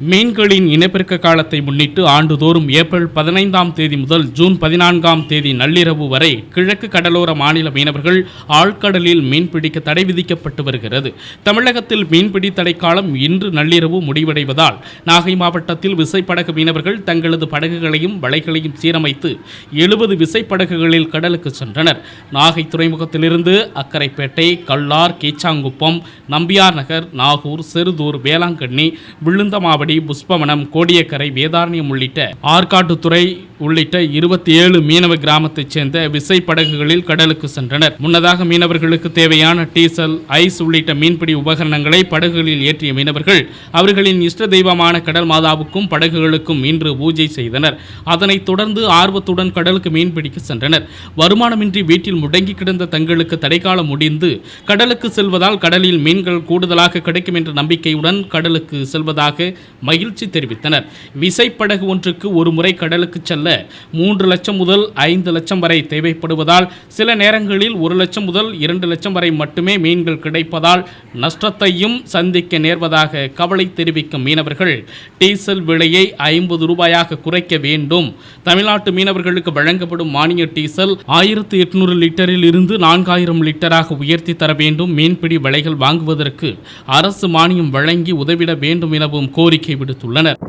மீன்களின் இனப்பெருக்க காலத்தை முன்னிட்டு ஆண்டுதோறும் ஏப்ரல் பதினைந்தாம் தேதி முதல் ஜூன் பதினான்காம் தேதி நள்ளிரவு வரை கிழக்கு கடலோர மாநில மீனவர்கள் ஆழ்கடலில் மீன்பிடிக்க தடை விதிக்கப்பட்டு வருகிறது. தமிழகத்தில் மீன்பிடி தடைக்காலம் இன்று நள்ளிரவு முடிவடைவதால் நாகை மாவட்டத்தில் விசைப்படகு மீனவர்கள் தங்களது படகுகளையும் வலைகளையும் சீரமைத்து எழுபது விசைப்படகுகளில் கடலுக்கு சென்றனர். நாகை துறைமுகத்திலிருந்து அக்கரைப்பேட்டை கல்லார் கீச்சாங்குப்பம் நம்பியார் நகர் நாகூர் செருதூர் வேளாங்கண்ணி புஷ்பவனம் கோடியக்கரை வேதாரண்யம் உள்ளிட்ட ஆற்காட்டுத்துறை உள்ளிட்ட இருபத்தி ஏழு மீனவ கிராமத்தைச் சேர்ந்த விசைப்படகுகளில் கடலுக்கு சென்றனர். முன்னதாக மீனவர்களுக்கு தேவையான டீசல் ஐஸ் உள்ளிட்ட மீன்பிடி உபகரணங்களை படகுகளில் ஏற்றிய மீனவர்கள் அவர்களின் இஷ்ட தெய்வமான கடல் மாதாவுக்கும் படகுகளுக்கும் இன்று பூஜை செய்தனர். அதனைத் தொடர்ந்து ஆர்வத்துடன் கடலுக்கு மீன்பிடிக்க சென்றனர். வருமானமின்றி வீட்டில் முடங்கி கிடந்த தங்களுக்கு தடைக்காலம் முடிந்து கடலுக்கு செல்வதால் கடலில் மீன்கள் கூடுதலாக கிடைக்கும் என்ற நம்பிக்கையுடன் கடலுக்கு செல்வதாக மகிழ்ச்சி தெரிவித்தனர். விசைப்படகு ஒன்றுக்கு ஒரு முறை கடலுக்கு செல்ல மூன்று லட்சம் முதல் ஐந்து லட்சம் வரை தேவைப்படுவதால் சில நேரங்களில் ஒரு லட்சம் முதல் இரண்டு லட்சம் வரை மட்டுமே மீன்கள் கிடைப்பதால் நஷ்டத்தையும் சந்திக்க நேர்வதாக கவலை தெரிவிக்கும் மீனவர்கள். டீசல் விலையை ஐம்பது ரூபாயாக குறைக்க வேண்டும். தமிழ்நாட்டு மீனவர்களுக்கு வழங்கப்படும் மானிய டீசல் ஆயிரத்து எட்நூறு லிட்டரில் இருந்து நான்காயிரம் லிட்டராக உயர்த்தி தர வேண்டும். மீன்பிடி விலைகள் வாங்குவதற்கு அரசு மானியம் வழங்கி உதவிட வேண்டும் எனவும் கோரிக்கை விடுத்துள்ளனர்.